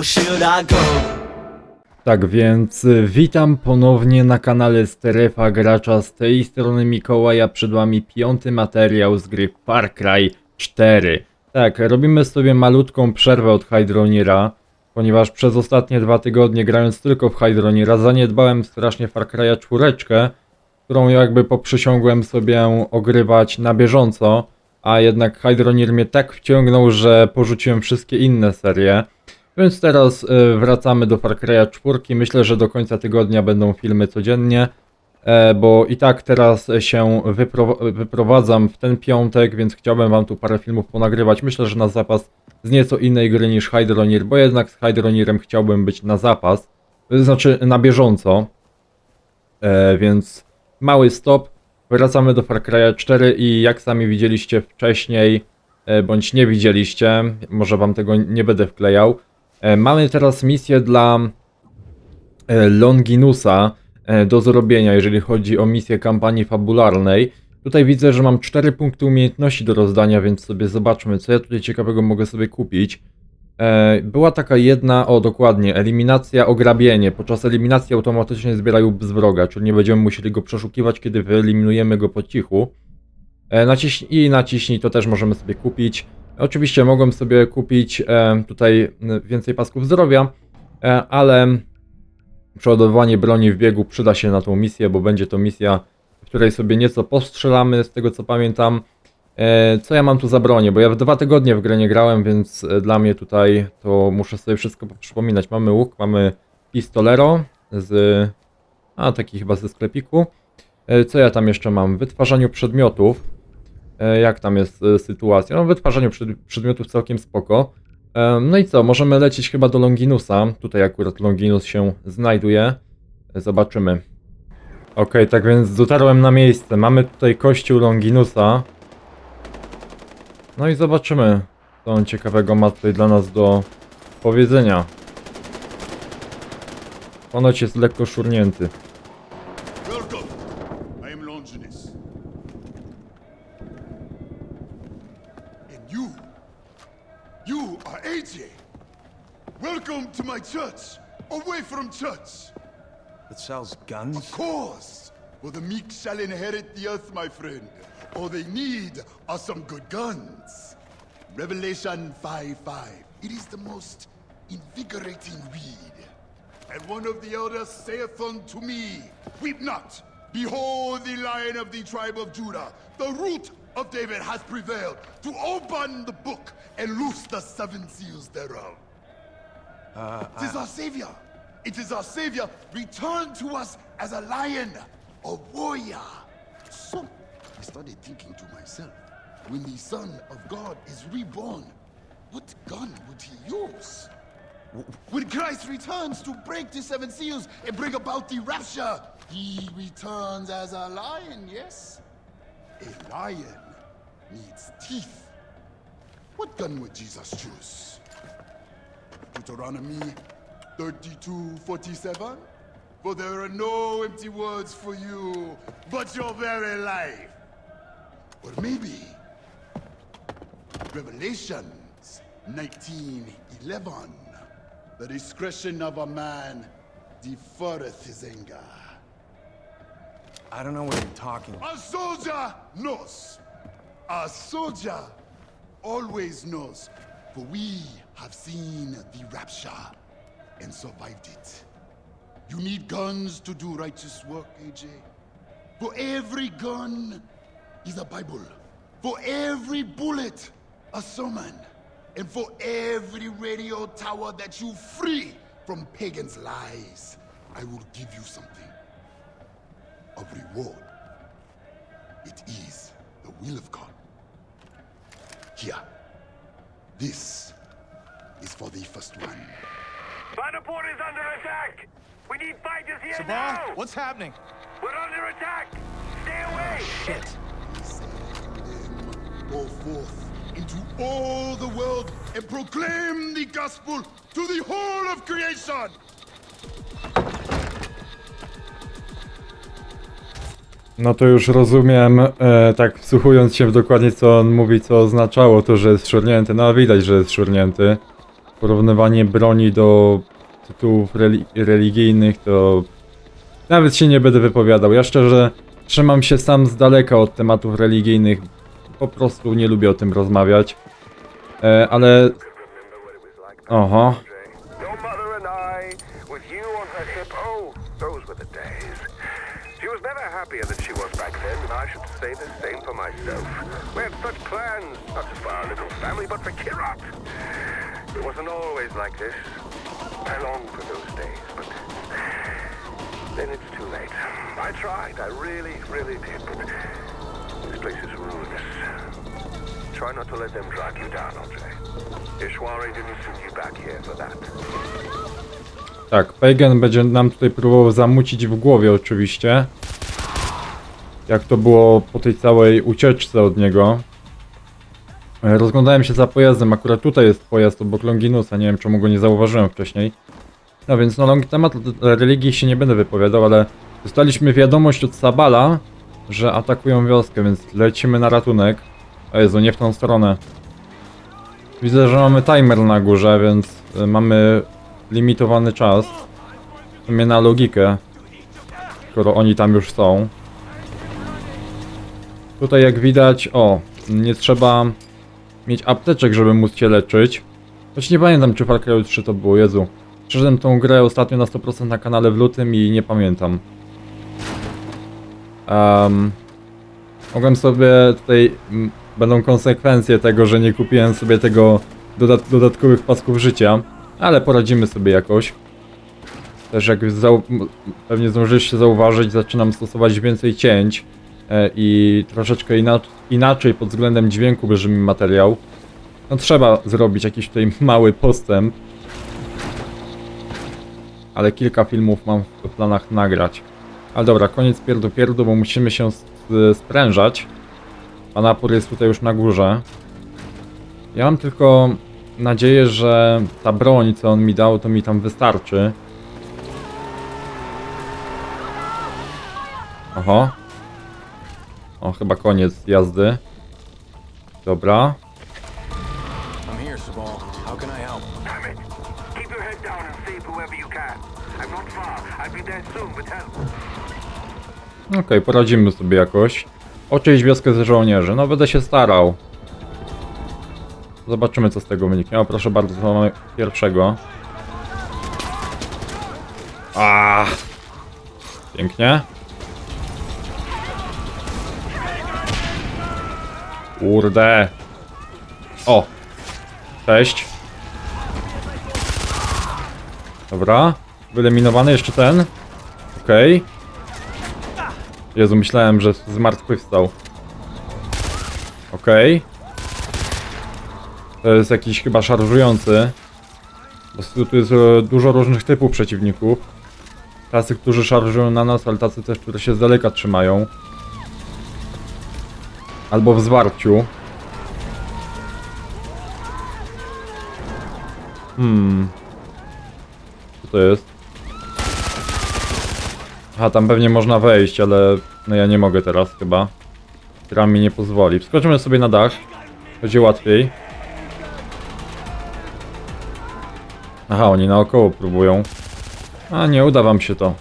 should I go? Tak więc y, witam ponownie na kanale Strefa Gracza. Z tej strony Mikołaja przed wami piąty materiał z gry Far Cry 4. Tak, robimy sobie malutką przerwę od Hydronira, ponieważ przez ostatnie dwa tygodnie grając tylko w Hydronira zaniedbałem strasznie Far Cry'a 4, którą jakby poprzysiągłem sobie ogrywać na bieżąco, a jednak Hydronir mnie tak wciągnął, że porzuciłem wszystkie inne serie. Więc teraz e, wracamy do Far Cry'a 4. Myślę, że do końca tygodnia będą filmy codziennie, e, bo i tak teraz się wypro wyprowadzam w ten piątek, więc chciałbym wam tu parę filmów ponagrywać. Myślę, że na zapas z nieco innej gry niż Hydronir, bo jednak z Hydronirem chciałbym być na zapas, to znaczy na bieżąco. E, więc mały stop. Wracamy do Far Cry'a 4 i jak sami widzieliście wcześniej, e, bądź nie widzieliście, może wam tego nie będę wklejał. E, Mamy teraz misję dla e, Longinusa e, do zrobienia, jeżeli chodzi o misję kampanii fabularnej. Tutaj widzę, że mam 4 punkty umiejętności do rozdania, więc sobie zobaczmy, co ja tutaj ciekawego mogę sobie kupić. Była taka jedna, o dokładnie, eliminacja ograbienie. Podczas eliminacji automatycznie zbierają z wroga, czyli nie będziemy musieli go przeszukiwać, kiedy wyeliminujemy go po cichu. Naciśnij i naciśnij, to też możemy sobie kupić. Oczywiście mogłem sobie kupić e, tutaj m, więcej pasków zdrowia, e, ale przeładowanie broni w biegu przyda się na tą misję, bo będzie to misja, w której sobie nieco postrzelamy, z tego co pamiętam. E, co ja mam tu za bronię? Bo ja w dwa tygodnie w grę nie grałem, więc e, dla mnie tutaj to muszę sobie wszystko przypominać. Mamy łuk, mamy pistolero z... a taki chyba ze sklepiku. E, co ja tam jeszcze mam? W wytwarzaniu przedmiotów. E, jak tam jest e, sytuacja? No, w wytwarzaniu przed, przedmiotów całkiem spoko. E, no i co, możemy lecieć chyba do Longinusa. Tutaj akurat Longinus się znajduje. Zobaczymy. Okej, tak więc dotarłem na miejsce. Mamy tutaj kościół Longinusa. No i zobaczymy, co on ciekawego ma tutaj dla nas do powiedzenia. Ponoć jest lekko szurnięty. Sells guns? Of course. For the meek shall inherit the earth, my friend. All they need are some good guns. Revelation 5 5. It is the most invigorating read. And one of the elders saith unto me, Weep not. Behold, the lion of the tribe of Judah, the root of David, has prevailed to open the book and loose the seven seals thereof. Uh, it is uh, our Savior. It is our Savior returned to us as a lion, a warrior. So I started thinking to myself, when the Son of God is reborn, what gun would he use? When Christ returns to break the seven seals and bring about the rapture, he returns as a lion, yes? A lion needs teeth. What gun would Jesus choose? Deuteronomy 32:47. For there are no empty words for you, but your very life. Or maybe Revelations 19:11. The discretion of a man deferreth his anger. I don't know what you're talking about. A soldier knows. A soldier always knows. For we have seen the rapture and survived it. You need guns to do righteous work, AJ. For every gun is a Bible. For every bullet, a sermon. And for every radio tower that you free from pagans' lies, I will give you something of reward. It is the will of God. Here. This is for the first one. Vanderpoort is under attack! We need fighters here Sabal, now! what's happening? We're under attack! Stay away! Shit. Go forth into all the world and proclaim the gospel to the whole of creation. No to już rozumiem, e, tak wsłuchując się w dokładnie co on mówi, co oznaczało to, że jest szurnięty. No widać, że jest szurnięty. Porównywanie broni do tytułów reli religijnych, to nawet się nie będę wypowiadał. Ja szczerze trzymam się sam z daleka od tematów religijnych. Po prostu nie lubię o tym rozmawiać. E, ale... Oho. Oh. We had such plans, not just for our little family, but for Kirat. It wasn't always like this. I long for those days, but then it's too late. I tried, I really, really did, but this place is ruinous. Try not to let them drag you down, Andre. Ishwari didn't send you back here for that. Tak, Pagan będzie nam tutaj próbował zamucić w głowie oczywiście. Jak to było po tej całej ucieczce od niego. E, Rozglądałem się za pojazdem, akurat tutaj jest pojazd obok Longinusa, nie wiem czemu go nie zauważyłem wcześniej. No więc no long- temat religii się nie będę wypowiadał, ale dostaliśmy wiadomość od Sabala, że atakują wioskę, więc lecimy na ratunek. O Jezu, nie w tą stronę. Widzę, że mamy timer na górze, więc e, mamy limitowany czas. W sumie na logikę. Skoro oni tam już są. Tutaj jak widać, o, nie trzeba mieć apteczek, żeby móc się leczyć. Choć nie pamiętam czy Far Cry 3 to było, Jezu. Przeszedłem tą grę ostatnio na 100% na kanale w lutym i nie pamiętam. Um, mogłem sobie tutaj, będą konsekwencje tego, że nie kupiłem sobie tego dodat dodatkowych pasków życia. Ale poradzimy sobie jakoś. Też jak pewnie zdążyliście zauważyć, zaczynam stosować więcej cięć i troszeczkę inac inaczej pod względem dźwięku bierze mi materiał. No trzeba zrobić jakiś tutaj mały postęp. Ale kilka filmów mam w planach nagrać. Ale dobra, koniec pierdu pierdu, bo musimy się sprężać. A napór jest tutaj już na górze. Ja mam tylko nadzieję, że ta broń, co on mi dał, to mi tam wystarczy. Oho. O, chyba koniec jazdy. Dobra. I'm here, Sabal. How can I help? Damn it! Keep your head down and save whoever you can. I'm not far. I'll be there soon with help. Okej, poradzimy sobie jakoś. Oczyść wioskę z żołnierzy. No, będę się starał. Zobaczymy, co z tego wyniknie. O, proszę bardzo, to mamy pierwszego. A, Pięknie. Kurde. O. Cześć. Dobra. Wyeliminowany jeszcze ten. Okej. Jezu, myślałem, że zmartwychwstał. Okej. To jest jakiś chyba szarżujący. Bo tu jest e, dużo różnych typów przeciwników. Tacy, którzy szarżują na nas, ale tacy też, które się z daleka trzymają. Albo w zwarciu. Hmm. Co to jest? Aha, tam pewnie można wejść, ale no ja nie mogę teraz chyba. Gra mi nie pozwoli. Wskoczymy sobie na dach. Będzie łatwiej. Aha, oni naokoło próbują. A, nie uda wam się to.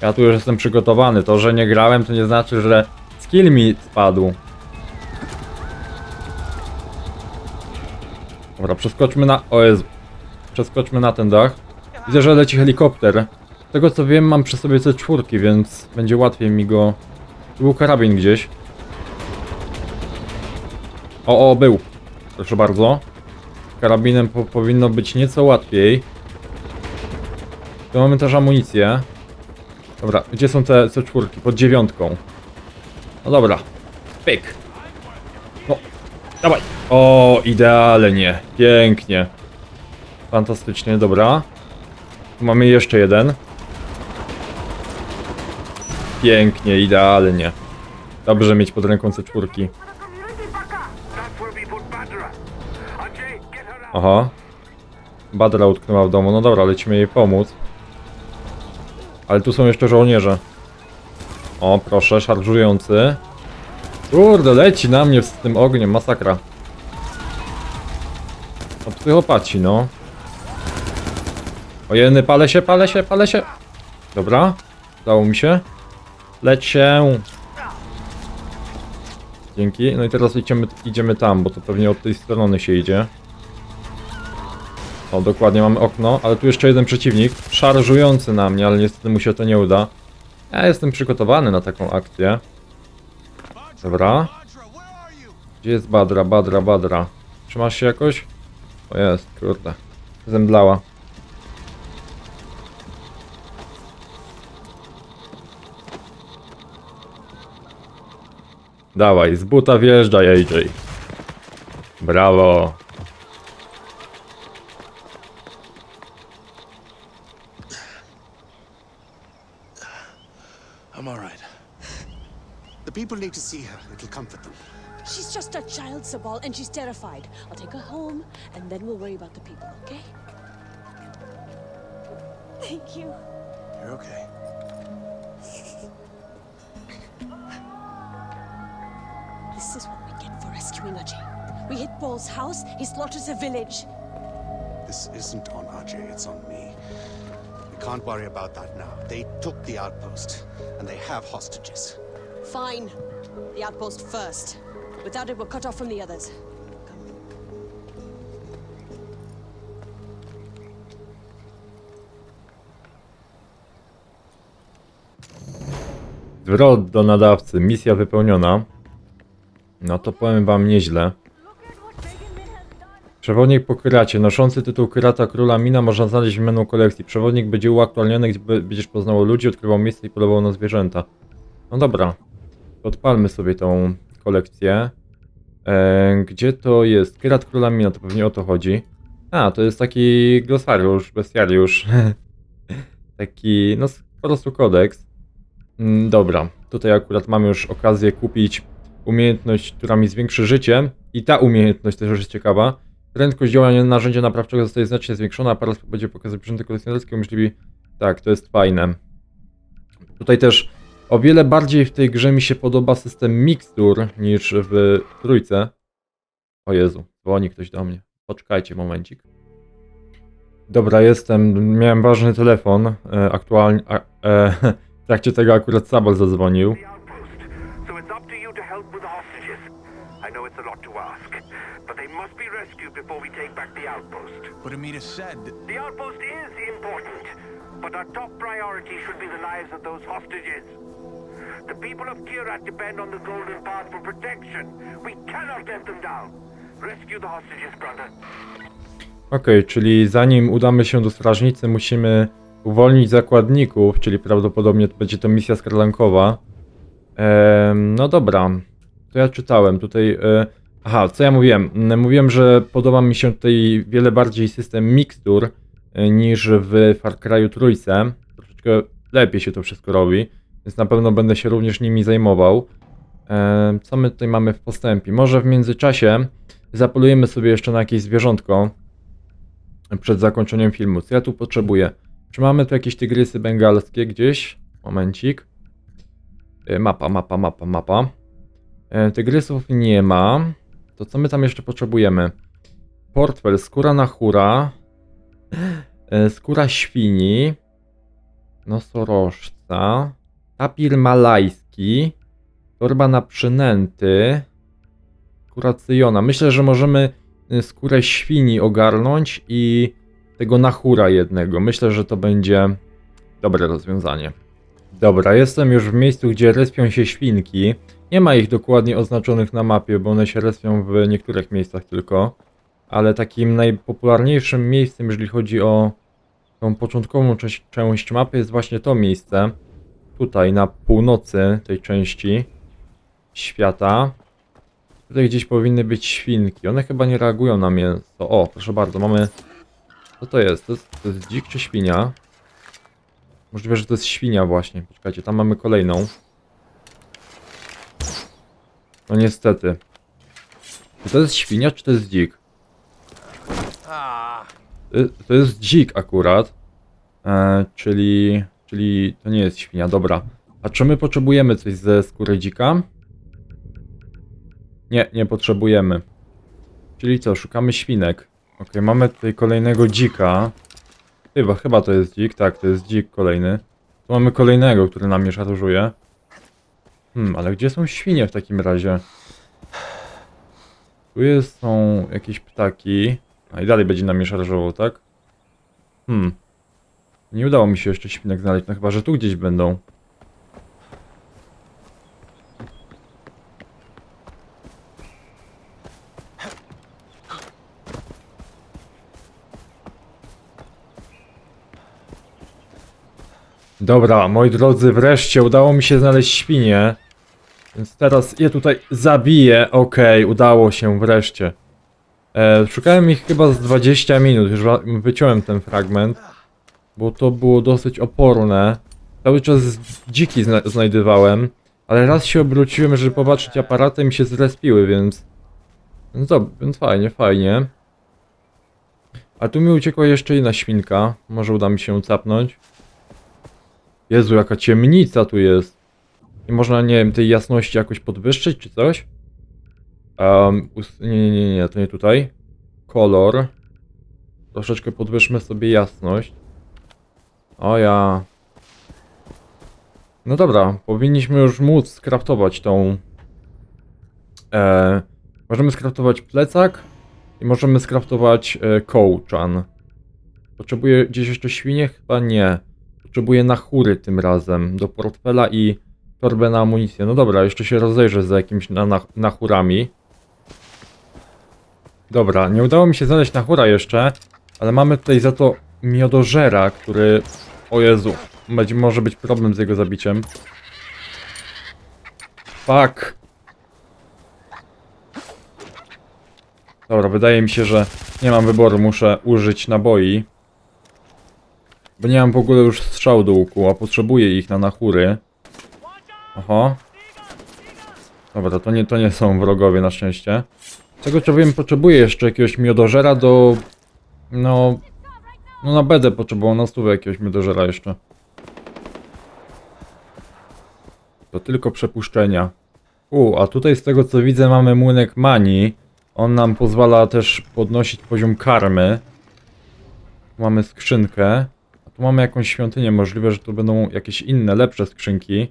Ja tu już jestem przygotowany. To, że nie grałem, to nie znaczy, że skill mi spadł. Dobra, przeskoczmy na... O Jezu. Przeskoczmy na ten dach. Widzę, że leci helikopter. Z tego co wiem, mam przy sobie C4, więc będzie łatwiej mi go... Tu był karabin gdzieś. O, o, był. Proszę bardzo. Karabinem po powinno być nieco łatwiej. Tu mamy też amunicję. Dobra, gdzie są te C4? Pod dziewiątką. No dobra. Pyk. No, dawaj. O, idealnie. Pięknie. Fantastycznie, dobra. Tu mamy jeszcze jeden. Pięknie, idealnie. Dobrze mieć pod ręką C4. That's where we put Badra. Ajay, get her out. Aha. Badra utknęła w domu. No dobra, lecimy jej pomóc. Ale tu są jeszcze żołnierze. O, proszę, szarżujący. Kurde, leci na mnie z tym ogniem, masakra. No psychopaci, no. Ojeny, palę się, palę się, palę się. Dobra, udało mi się. Leć się. Dzięki. No i teraz idziemy, idziemy tam, bo to pewnie od tej strony się idzie. O, dokładnie, mamy okno, ale tu jeszcze jeden przeciwnik, szarżujący na mnie, ale niestety mu się to nie uda. Ja jestem przygotowany na taką akcję. Dobra. Gdzie jest Badra, Badra, Badra? Trzymasz się jakoś? O jest, kurde. Zemdlała. Dawaj, z buta wjeżdżaj AJ. Brawo. I'm all right. The people need to see her. It'll comfort them. She's just a child, Sabal, and she's terrified. I'll take her home, and then we'll worry about the people, okay? Thank you. You're okay. This is what we get for rescuing Ajay. We hit Paul's house, he slaughters a village. This isn't on Ajay, it's on me. Can't worry about that now. They took the outpost, and they have hostages. Fine. The outpost first. Without it, we're cut off from the others. Zwrot do nadawcy. Misja wypełniona. No to powiem wam nieźle. Przewodnik po Kyracie. Noszący tytuł Kyrata Króla Mina można znaleźć w menu kolekcji. Przewodnik będzie uaktualniony, gdzie będziesz poznawał ludzi, odkrywał miejsca i polował na zwierzęta. No dobra. Odpalmy sobie tą kolekcję. E, gdzie to jest? Kyrat Króla Mina, to pewnie o to chodzi. A, to jest taki glosariusz, bestiariusz. taki, no po prostu kodeks. Mm, Dobra, tutaj akurat mam już okazję kupić umiejętność, która mi zwiększy życie. I ta umiejętność też jest ciekawa. Prędkość działania narzędzia naprawczego zostaje znacznie zwiększona, aparat będzie pokazać przedmioty kolekcjonerskie umożliwi... Tak, to jest fajne. Tutaj też o wiele bardziej w tej grze mi się podoba system mikstur niż w trójce. O Jezu, dzwoni ktoś do mnie. Poczekajcie momencik. Dobra, jestem. Miałem ważny telefon. E, aktualnie. A, e, w trakcie tego akurat Sabal zadzwonił. Outpost. But Amita said that The outpost is important, but our top priority should be the lives of those hostages. The people of Kirat depend on the Golden Path for protection. We cannot let them down. Rescue the hostages, brother. Okej, czyli zanim udamy się do strażnicy, musimy uwolnić zakładników, czyli prawdopodobnie to będzie to misja skarlankowa. Em, no dobra, to ja czytałem tutaj. E, aha, co ja mówiłem? Mm, Mówiłem, że podoba mi się tutaj wiele bardziej system mikstur e, niż w Far Cry'u trójce. Troszeczkę lepiej się to wszystko robi, więc na pewno będę się również nimi zajmował. E, co my tutaj mamy w postępie? Może w międzyczasie zapolujemy sobie jeszcze na jakieś zwierzątko przed zakończeniem filmu. Co ja tu potrzebuję? Czy mamy tu jakieś tygrysy bengalskie gdzieś? Momencik. E, Mapa, mapa, mapa, mapa. E, Tygrysów nie ma. To co my tam jeszcze potrzebujemy? Portfel, skóra na chura. E, Skóra świni. Nosorożca. Tapir malajski. Torba na przynęty. Skóra cyjona. Myślę, że możemy y, skórę świni ogarnąć i tego nachura jednego. Myślę, że to będzie dobre rozwiązanie. Dobra, jestem już w miejscu, gdzie respią się świnki. Nie ma ich dokładnie oznaczonych na mapie, bo one się respią w niektórych miejscach tylko. Ale takim najpopularniejszym miejscem, jeżeli chodzi o tą początkową część, część mapy, jest właśnie to miejsce. Tutaj na północy tej części świata. Tutaj gdzieś powinny być świnki. One chyba nie reagują na mięso. O, proszę bardzo, mamy. Co to jest? To jest, to jest dzik czy świnia? Możliwe, że to jest świnia właśnie. Poczekajcie, tam mamy kolejną. No niestety. Czy to jest świnia, czy to jest dzik? To, jest dzik akurat. E, czyli, czyli to nie jest świnia, dobra. A czy my potrzebujemy coś ze skóry dzika? Nie, nie potrzebujemy. Czyli co, szukamy świnek. Okej, mamy tutaj kolejnego dzika. Chyba, chyba to jest dzik, tak, to jest dzik kolejny. Tu mamy kolejnego, który na mnie szarżuje. Hmm, ale gdzie są świnie w takim razie? Tu jest, są jakieś ptaki. A i dalej będzie na mnie szarżował, tak? Hmm. Nie udało mi się jeszcze świnek znaleźć, no chyba, że tu gdzieś będą. Dobra, moi drodzy, wreszcie udało mi się znaleźć świnie. Więc teraz je tutaj zabiję. Okej, udało się wreszcie. E, szukałem ich chyba z 20 minut, już wyciąłem ten fragment. Bo to było dosyć oporne. Cały czas dziki zna znajdywałem. Ale raz się obróciłem, żeby popatrzeć aparatem i się zrespiły, więc... Dob- więc fajnie, fajnie. A tu mi uciekła jeszcze jedna świnka. Może uda mi się capnąć. Jezu, jaka ciemnica tu jest. I można, nie wiem, tej jasności jakoś podwyższyć, czy coś? Um, nie, nie, nie, to nie tutaj. Kolor. Troszeczkę podwyższmy sobie jasność. O ja. No dobra, powinniśmy już móc skraftować tą... E, możemy skraftować plecak i możemy skraftować e, kołczan. Potrzebuję gdzieś jeszcze świnie? Chyba nie. Potrzebuję na chóry tym razem. Do portfela i torbę na amunicję. No dobra, jeszcze się rozejrzę za jakimiś na, na, nachurami. Dobra, nie udało mi się znaleźć nachura jeszcze, ale mamy tutaj za to miodożera, który... O Jezu, będzie, może być problem z jego zabiciem. Fuck. Dobra, wydaje mi się, że nie mam wyboru, muszę użyć naboi. Bo nie mam w ogóle już strzał do łuku, a potrzebuję ich na nachury. Oho. Dobra, to nie, to nie są wrogowie na szczęście. Z tego co wiem, potrzebuję jeszcze jakiegoś miodożera do... No... No na bedę potrzebował na stówę jakiegoś miodożera jeszcze. To tylko przepuszczenia. U, a tutaj z tego co widzę mamy młynek mani. On nam pozwala też podnosić poziom karmy. Tu mamy skrzynkę. A tu mamy jakąś świątynię. Możliwe, że tu będą jakieś inne, lepsze skrzynki.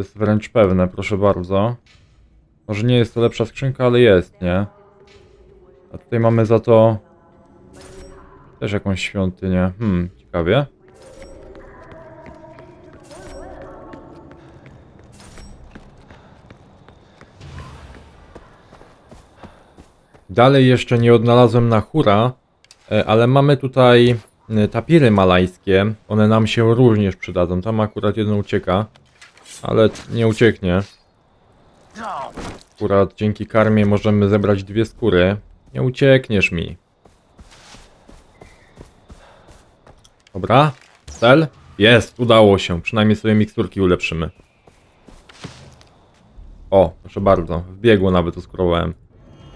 Jest wręcz pewne, proszę bardzo. Może nie jest to lepsza skrzynka, ale jest, nie? A tutaj mamy za to... Też jakąś świątynię. Hmm, ciekawie. Dalej jeszcze nie odnalazłem na hura, e, ale mamy tutaj e, tapiry malajskie. One nam się również przydadzą. Tam akurat jeden ucieka, ale nie ucieknie. Akurat dzięki karmie możemy zebrać dwie skóry. Nie uciekniesz mi. Dobra, cel? Jest, udało się. Przynajmniej sobie miksturki ulepszymy. O, proszę bardzo, w biegu nawet uskurowałem.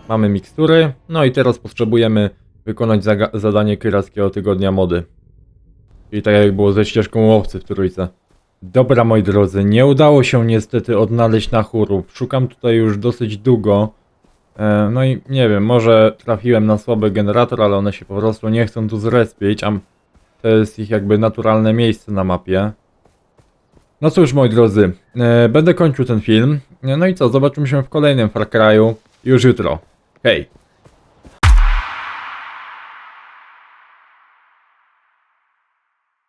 Mamy mikstury, no i teraz potrzebujemy wykonać zadanie kyrackiego tygodnia mody. Czyli tak jak było ze ścieżką łowcy w trójce. Dobra moi drodzy, nie udało się niestety odnaleźć nachurów. Szukam tutaj już dosyć długo. E, no i nie wiem, może trafiłem na słaby generator, ale one się po prostu nie chcą tu zrespić, a to jest ich jakby naturalne miejsce na mapie. No cóż moi drodzy, e, będę kończył ten film. No i co, zobaczymy się w kolejnym Far Cry'u już jutro. Hej!